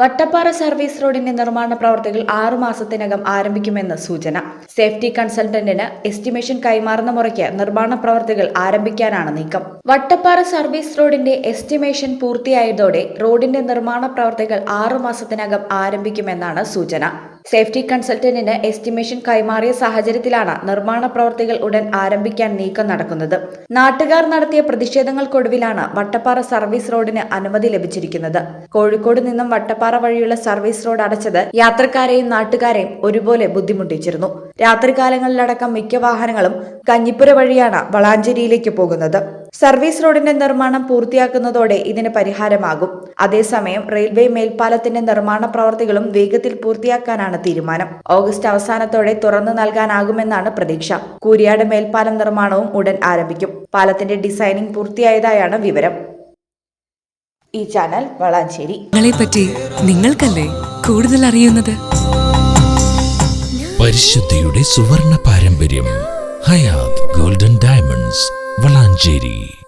Vattappara service റോഡിന്റെ നിർമ്മാണ പ്രവർത്തികൾ ആറു മാസത്തിനകം ആരംഭിക്കുമെന്ന് സൂചന. സേഫ്റ്റി കൺസൾട്ടന്റിന് എസ്റ്റിമേഷൻ കൈമാറുന്ന മുറയ്ക്ക് നിർമ്മാണ പ്രവർത്തികൾ ആരംഭിക്കാനാണ് നീക്കം. വട്ടപ്പാറ സർവീസ് റോഡിന്റെ എസ്റ്റിമേഷൻ പൂർത്തിയായതോടെ റോഡിന്റെ നിർമ്മാണ പ്രവർത്തികൾ ആറു മാസത്തിനകം ആരംഭിക്കുമെന്നാണ് സൂചന. സേഫ്റ്റി കൺസൾട്ടന്റിന് എസ്റ്റിമേഷൻ കൈമാറിയ സാഹചര്യത്തിലാണ് നിർമ്മാണ പ്രവർത്തികൾ ഉടൻ ആരംഭിക്കാൻ നീക്കം നടക്കുന്നത്. നാട്ടുകാർ നടത്തിയ പ്രതിഷേധങ്ങൾക്കൊടുവിലാണ് വട്ടപ്പാറ സർവീസ് റോഡിന് അനുമതി ലഭിച്ചിരിക്കുന്നത്. കോഴിക്കോട് നിന്നും വട്ടപ്പാറ വഴിയുള്ള സർവീസ് റോഡ് അടച്ചത് യാത്രക്കാരെയും നാട്ടുകാരെയും ഒരുപോലെ ബുദ്ധിമുട്ടിച്ചിരുന്നു. രാത്രികാലങ്ങളിലടക്കം മിക്ക വാഹനങ്ങളും കഞ്ഞിപ്പുര വഴിയാണ് വളാഞ്ചേരിയിലേക്ക് പോകുന്നത്. സർവീസ് റോഡിന്റെ നിർമ്മാണം പൂർത്തിയാക്കുന്നതോടെ ഇതിന് പരിഹാരമാകും. അതേസമയം റെയിൽവേ മേൽപ്പാലത്തിന്റെ നിർമ്മാണ പ്രവർത്തികളും വേഗത്തിൽ പൂർത്തിയാക്കാനാണ് തീരുമാനം. ഓഗസ്റ്റ് അവസാനത്തോടെ തുറന്നു നൽകാനാകുമെന്നാണ് പ്രതീക്ഷ. കൂരിയാട് മേൽപ്പാലം നിർമ്മാണവും ഉടൻ ആരംഭിക്കും. പാലത്തിന്റെ ഡിസൈനിംഗ് പൂർത്തിയായതായാണ് വിവരം. ഈ ചാനൽ വളാഞ്ചേരി. പറ്റി നിങ്ങൾക്കല്ലേ കൂടുതൽ അറിയുന്നത്? പരിശുദ്ധിയുടെ സുവർണ പാരമ്പര്യം ഹയാത് ഗോൾഡൻ ഡയമണ്ട്സ് വളാഞ്ചേരി